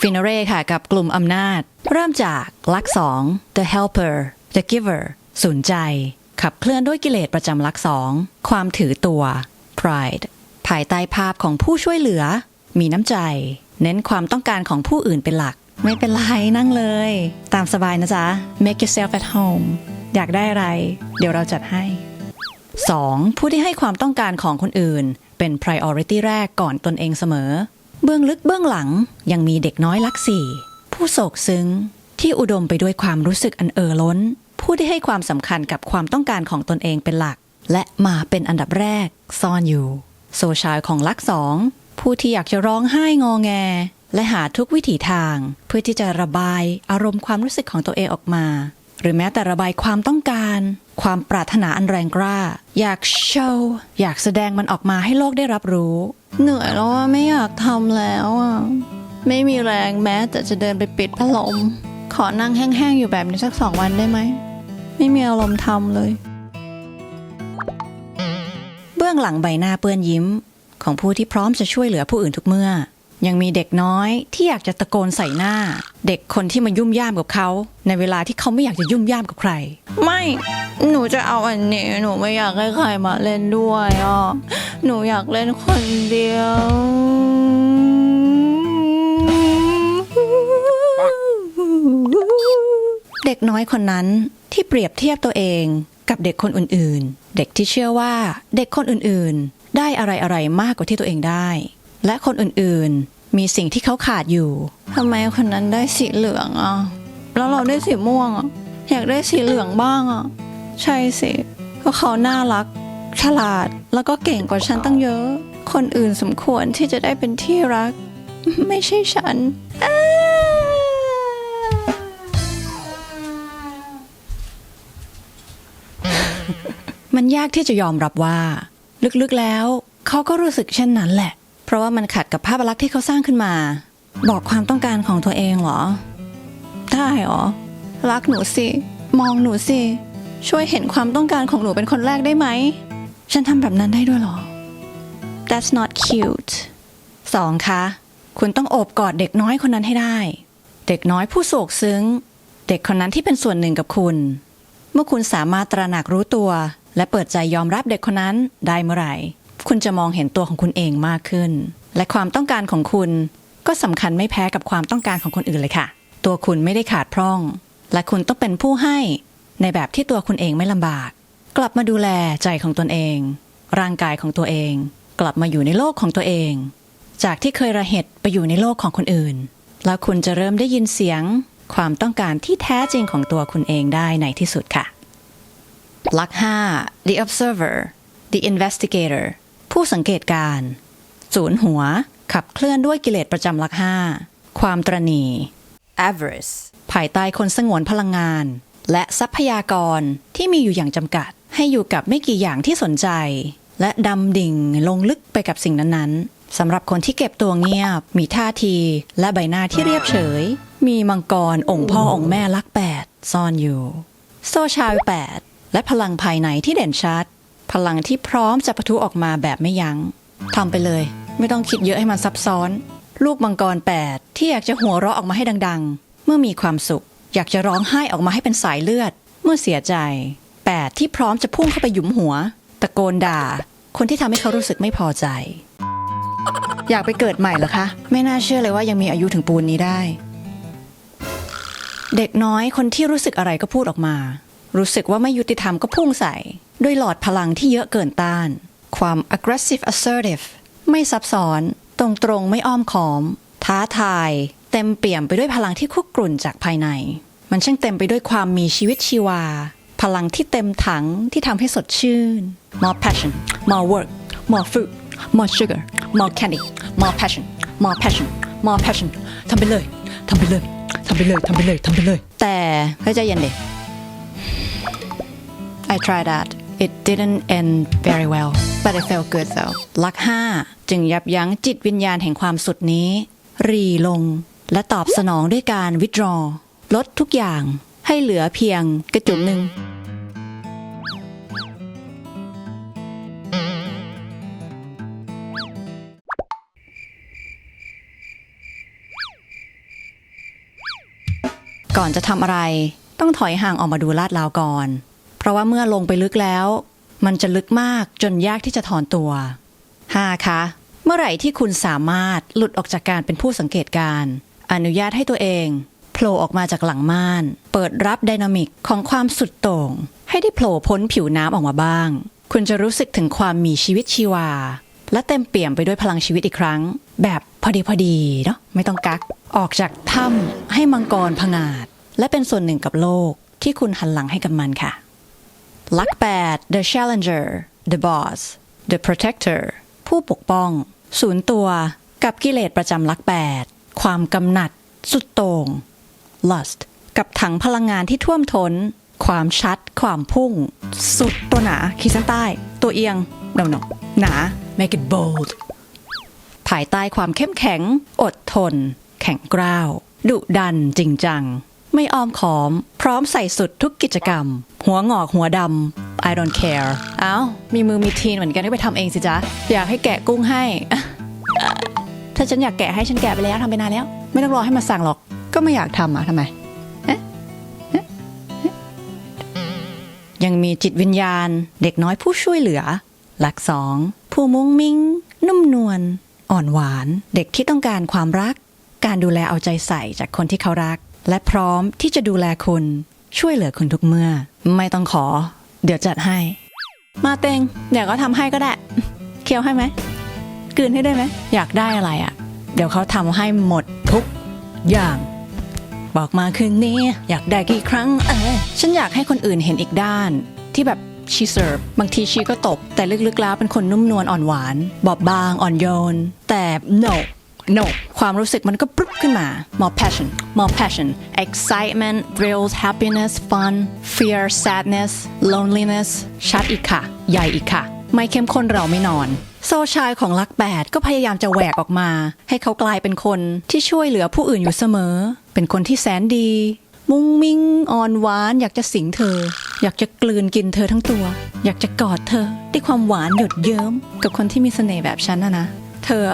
ฟินาเร่ค่ะกับกลุ่มอำนาจ เริ่มจากลักสอง the helper the giver สนใจ ขับเคลื่อนด้วยกิเลสประจำลักสอง ความถือตัว pride ภายใต้ภาพของผู้ช่วยเหลือ มีน้ำใจ เน้นความต้องการของผู้อื่นเป็นหลัก ไม่เป็นไรนั่งเลย ตามสบายนะจ๊ะ make yourself at home อยากได้อะไร เดี๋ยวเราจัดให้ 2. ผู้ที่ให้ความต้องการของคนอื่น เป็น priority แรกก่อนตนเองเสมอ เบื้องลึกเบื้องหลังยังมีเด็กน้อยลักสี่ ผู้โศกซึ้ง ที่อุดมไปด้วยความรู้สึกอันเอ่อล้น ผู้ที่ให้ความสำคัญกับความต้องการของตนเองเป็นหลัก และมาเป็นอันดับแรก ซ่อนอยู่ โซชายของลักสองผู้ที่อยากจะร้องไห้งอแง และหาทุกวิถีทาง เพื่อที่จะระบายอารมณ์ความรู้สึกของตัวเองออกมา หรือแม้แต่ระบายความต้องการ ความปรารถนาอันแรงกล้า อยากโชว์อยากแสดงมันออกมาให้โลกได้รับรู้ เหนื่อยแล้วไม่อยากทำแล้วอะไม่มีแรงแม้แต่จะเดินไปปิดพัดลม ขอนั่งแห้งๆอยู่แบบนี้สักสองวันได้ไหม ไม่มีอารมณ์ทำเลย เบื้องหลังใบหน้าเปื้อนยิ้ม ของผู้ที่พร้อมจะช่วยเหลือผู้อื่นทุกเมื่อ ยังมีเด็กน้อยที่อยากจะตะโกนใส่หน้า เด็กคนที่มายุ่มย่ามกับเขา ในเวลาที่เขาไม่อยากจะยุ่มย่ามกับใคร ไม่ หนูจะเอาอันนี้ หนูไม่อยากให้ใครมาเล่นด้วยอะหนูอยากเล่นคนเดียว เด็กน้อยคนนั้นที่เปรียบเทียบตัวเองกับเด็กคนอื่นๆ เด็กที่เชื่อว่าเด็กคนอื่นๆ ได้อะไรๆมากกว่าที่ตัวเองได้ และคนอื่นๆ มีสิ่งที่เขาขาดอยู่ทำไมคนนั้นได้สีเหลืองอะแล้วเราได้สีม่วงอะอยากได้สีเหลืองบ้างอะใช่สิเพราะเขาน่ารัก ฉลาดแล้วก็เก่งกว่าฉันตั้งเยอะ คนอื่นสมควรที่จะได้เป็นที่รัก ไม่ใช่ฉันอ้ามันยากที่จะยอมรับว่า ลึกๆแล้ว เขาก็รู้สึกเช่นนั้นแหละ เพราะว่ามันขัดกับภาพลักษณ์ที่เขาสร้างขึ้นมา บอกความต้องการของตัวเองเหรอ ได้หรอ รักหนูสิ มองหนูสิ ช่วยเห็นความต้องการของหนูเป็นคนแรกได้ไหม ฉันทำแบบนั้นได้ด้วยหรอ That's not cute สองคะ คุณต้องโอบกอดเด็กน้อยคนนั้นให้ได้ เด็กน้อยผู้โศกซึ้ง เด็กคนนั้นที่เป็นส่วนหนึ่งกับคุณ เมื่อคุณสามารถตระหนักรู้ตัว และเปิดใจยอมรับเด็กคนนั้นได้เมื่อไหร่ คุณจะมองเห็นตัวของคุณเองมากขึ้น และความต้องการของคุณก็สำคัญไม่แพ้กับความต้องการของคนอื่นเลยค่ะ ตัวคุณไม่ได้ขาดพร่อง และคุณต้องเป็นผู้ให้ในแบบที่ตัวคุณเองไม่ลำบาก กลับมาดูแลใจของตนเอง ร่างกายของตัวเอง กลับมาอยู่ในโลกของตัวเอง จากที่เคยระเหตุไปอยู่ในโลกของคนอื่น แล้วคุณจะเริ่มได้ยินเสียง ความต้องการที่แท้จริงของตัวคุณเองได้ในที่สุดค่ะลัก5 the observer the investigator ผู้สังเกตการ ศูนย์หัว ขับเคลื่อนด้วยกิเลสประจำลัก5ความตรณี avarice ภายใต้คนสงวนพลังงาน และทรัพยากรที่มีอยู่อย่างจำกัด ให้อยู่กับไม่กี่อย่างที่สนใจ และดำดิ่งลงลึกไปกับสิ่งนั้นๆสำหรับคนที่เก็บตัวเงียบ มีท่าที และใบหน้าที่เรียบเฉย มีมังกรองค์พ่อองค์แม่ลักแปดซ่อนอยู่ โซชาลแปดและพลังภายในที่เด่นชัด พลังที่พร้อมจะปะทุออกมาแบบไม่ยัง้งทำไปเลย ไม่ต้องคิดเยอะให้มันซับซ้อน ลูกมังกรแปดที่อยากจะหัวเราะออกมาให้ดัง ๆ เมื่อมีความสุข อยากจะร้องไห้ออกมาให้เป็นสายเลือด เมื่อเสียใจแปดที่พร้อมจะพุ่งเข้าไปหยุมหัว ตะโกนด่า คนที่ทำให้เขารู้สึกไม่พอใจ อยากไปเกิดใหม่เหรอคะ ไม่น่าเชื่อเลยว่ายังมีอายุถึงปูนนี้ได้ เด็กน้อยคนที่รู้สึกอะไรก็พูดออกมา รู้สึกว่าไม่ยุติธรรมก็พุ่งใส่ ด้วยหลอดพลังที่เยอะเกินต้าน ความ aggressive assertive ไม่ซับซ้อน ตรงตรงไม่อ้อมขอม ท้าทาย เต็มเปี่ยมไปด้วยพลังที่คุกกรุ่นจากภายใน มันช่างเต็มไปด้วยความมีชีวิตชีวา พลังที่เต็มถังที่ทำให้สดชื่น more passion more work more food more sugar more candy more passion more passion more passion ทำไปเลย ทำไปเลย ทำไปเลย ทำไปเลย ทำไปเลย แต่เฮ้ใจเย็นเดิ I tried that it didn't end very well but it felt good though ลักห้าจึงยับยั้งจิตวิญญาณแห่งความสุดนี้ รีลง และตอบสนองด้วยการวิดรอ ลดทุกอย่างให้เหลือเพียงกระจุกหนึ่งก่อนจะทำอะไร ต้องถอยห่างออกมาดูลาดลาวก่อน ราะว่าเมื่อลงไปลึกแล้ว มันจะลึกมากจนยากที่จะถอนตัว 5. คะเมื่อไหร่ที่คุณสามารถหลุดออกจากการเป็นผู้สังเกตการ อนุญาตให้ตัวเองโผล่ออกมาจากหลังม่าน เปิดรับไดนามิกของความสุดโต่ง ให้ได้โผล่พ้นผิวน้ำออกมาบ้าง คุณจะรู้สึกถึงความมีชีวิตชีวา และเต็มเปี่ยมไปด้วยพลังชีวิตอีกครั้ง แบบพอดีพอดีเนาะไม่ต้องกัก ออกจากถ้ำให้มังกรผงาด และเป็นส่วนหนึ่งกับโลกที่คุณหันหลังให้กับมันค่ะ ลักแปด The Challenger The Boss The Protector ผู้ปกป้อง ศูนย์ตัว กับกิเลสประจำลักแปด ความกำหนัด สุดโต่ง Lust กับถังพลังงานที่ท่วมท้น ความชัด ความพุ่ง สุดตัวหนา ขีดเส้นใต้ ตัวเอียง no no หนา make it bold ภายใต้ความเข้มแข็ง อดทน แข็งกร้าว ดุดันจริงจัง ไม่อ้อมขอม พร้อมใส่สุดทุกกิจกรรม หัวงอกหัวดำ I don't care เอ้า มีมือมีทีนเหมือนกันก็ไปทำเองสิจ๊ะ อยากให้แกะกุ้งให้ ถ้าฉันอยากแกะให้ฉันแกะไปแล้วทำไปนานแล้ว ไม่ต้องรอให้มาสั่งหรอก ก็ไม่อยากทำอะทำไมเอ๊ะยังมีจิตวิญญาณ เด็กน้อยผู้ช่วยเหลือ หลักสอง ผู้มุ้งมิ้ง นุ่มนวลอ่อนหวาน เด็กที่ต้องการความรัก การดูแลเอาใจใส่จากคนที่เขารัก และพร้อมที่จะดูแลคุณ ช่วยเหลือคุณทุกเมื่อ ไม่ต้องขอ เดี๋ยวจัดให้ มาเต็งเดี๋ยวก็ทำให้ก็ได้ เคี้ยวให้ไหมกืนให้ได้ไหมอยากได้อะไรอะ่ะ เดี๋ยวเขาทำให้หมดทุกอย่าง บอกมาคืนนี้ อยากได้กี่ครั้งเออฉันอยากให้คนอื่นเห็นอีกด้าน ที่แบบชีเสิร์ฟบางทีชีก็ตบ แต่ลึกๆแล้วเป็นคนนุ่มนวลอ่อนหวาน บอบบางอ่อนโยน แต่ no no ความรู้สึกมันก็ปรุบขึ้นมา more passion more passion excitement thrills happiness fun fear sadness loneliness ชัดอีกค่ะ ใหญ่อีกค่ะ ไม่เข้มข้นเราไม่นอน โซชายของลักแปดก็พยายามจะแหวกออกมา ให้เขากลายเป็นคนที่ช่วยเหลือผู้อื่นอยู่เสมอ เป็นคนที่แสนดี มุ้งมิ้งอ่อนหวาน อยากจะสิงเธอ อยากจะกลืนกินเธอทั้งตัว อยากจะกอดเธอด้วยความหวานหยดเยิ้มกับคนที่มีเสน่ห์แบบฉันนะนะ เธอ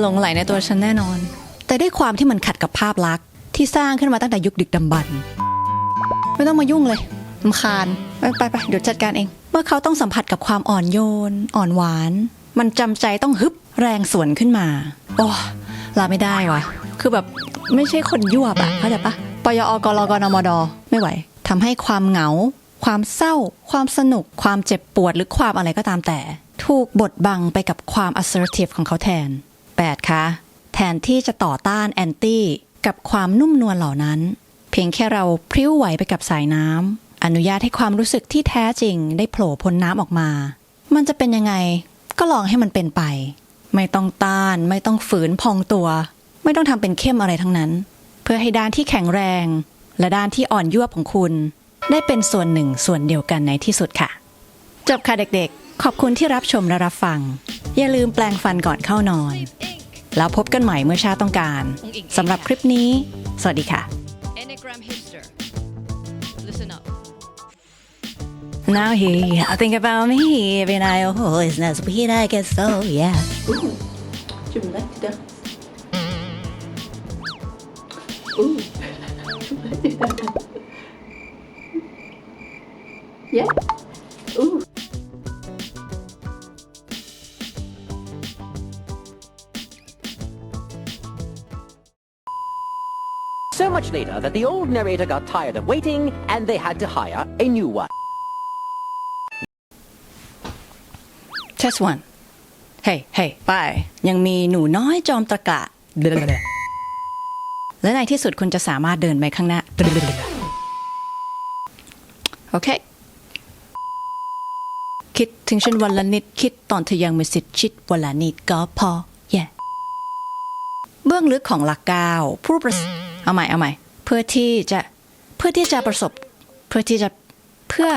หลงไหลในตัวฉันแน่นอน แต่ด้วยความที่มันขัดกับภาพลักษณ์ที่สร้างขึ้นมาตั้งแต่ยุคดึกดำบรรพ์ไม่ต้องมายุ่งเลยลำคาญไปไปไปเดี๋ยวจัดการเอง เมื่อเขาต้องสัมผัสกับความอ่อนโยน อ่อนหวาน มันจำใจต้องฮึบแรงสวนขึ้นมา โอ้ลาไม่ได้วะคือแบบไม่ใช่คนยั่วบอะเข้าใจปะปยอกรกนมด ไม่ไหวทำให้ความเหงา ความเศร้า ความสนุก ความเจ็บปวดหรือความอะไรก็ตามแต่ ถูกบดบังไปกับความ assertive ของเขาแทน 8. คะ แทนที่จะต่อต้านแอนตี้กับความนุ่มนวลเหล่านั้น เพียงแค่เราพริ้วไหวไปกับสายน้ำอนุญาตให้ความรู้สึกที่แท้จริงได้โผล่พ้นน้ำออกมา มันจะเป็นยังไงก็ลองให้มันเป็นไป ไม่ต้องต้านไม่ต้องฝืนพองตัว ไม่ต้องทำเป็นเข้มอะไรทั้งนั้น เพื่อให้ด้านที่แข็งแรง และด้านที่อ่อนยวบของคุณ ได้เป็นส่วนหนึ่งส่วนเดียวกันในที่สุดค่ะ จบค่ะเด็กๆ ขอบคุณที่รับชมและรับฟัง อย่าลืมแปลงฟันก่อนเข้านอน แล้วพบกันใหม่เมื่อชาติต้องการสำหรับคลิปนี้ สวัสดีค่ะ Enneagram hipster. Listen up. Now he, I think about me every night. Oh, it's not sweet, I guess so, yeah. Ooh, would you like to dance? Ooh. yeah. So much later that the old narrator got tired of waiting and they had to hire a new one. Test one. Hey, hey, ไปยังมีหนูน้อยจอมตะกะ และในที่สุดคุณจะสามารถเดินไปข้างหน้า โอเค คิดถึงฉันวันละนิด คิดตอนเธอยังมีสิทธิ์ชิดวันละนิดก็พอแย่ เบื้องลึกของหลักก้าผู้ประสเอาใหม่เอาใหม่เพื่อที่จะเพื่อที่จะประสบเพื่อที่จะเพื่อ